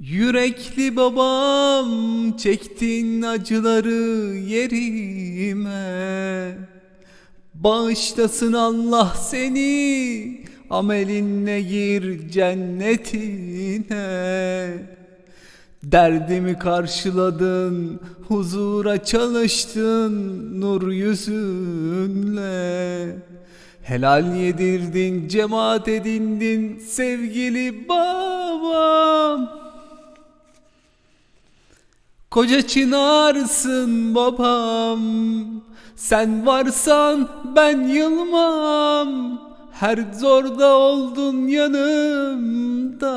Yürekli babam çektin acıları yerime. Bağışlasın Allah seni amelinle gir cennetine. Derdimi karşıladın huzura çalıştın nur yüzünle. Helal yedirdin cemaat edindin sevgili babam Koca çınarsın babam. Sen varsan ben yılmam. Her zorda oldun yanımda.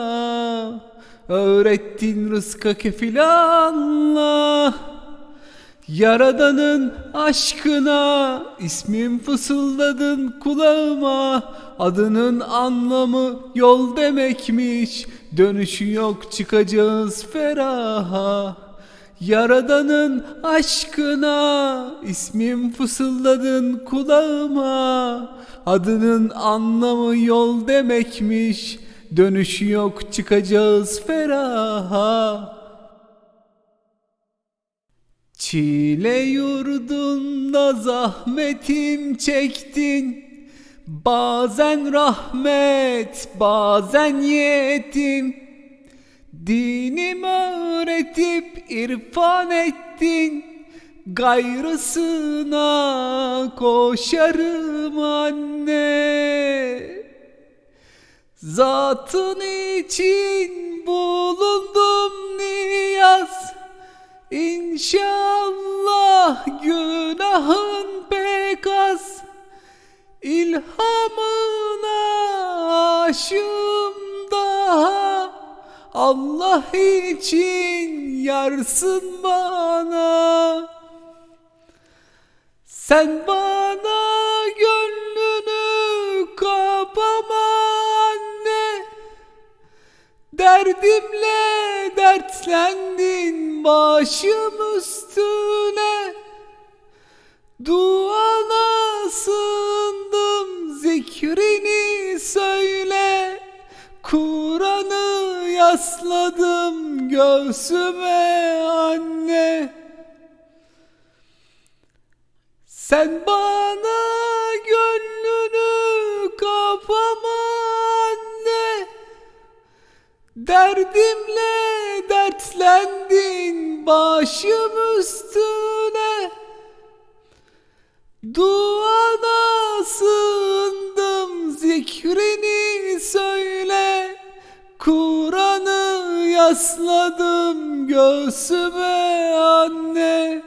Öğrettin rızka kefil Allah Yaradanın aşkına ismin fısıldadın kulağıma. Adının anlamı yol demekmiş. Dönüşü yok çıkacağız feraha Yaradanın aşkına ismin fısıldadın kulağıma. Adının anlamı yol demekmiş Dönüşü yok çıkacağız feraha. Çile yurdunda zahmetim çektin Bazen rahmet bazen yetim. Dinim öğretip irfan ettin Gayrısına koşarım anne. Zatın için bulundum niyaz İnşallah günahın pek az. İlhamına daha Allah için yarsın bana. Sen bana gönlünü kapama anne. Derdimle dertlendin başım üstüne. Duana sığındım zikrini yasladım göğsüme anne. Sen bana gönlünü kapama anne. Derdimle dertlendin başım üstüne. Duana yasladım göğsüme anne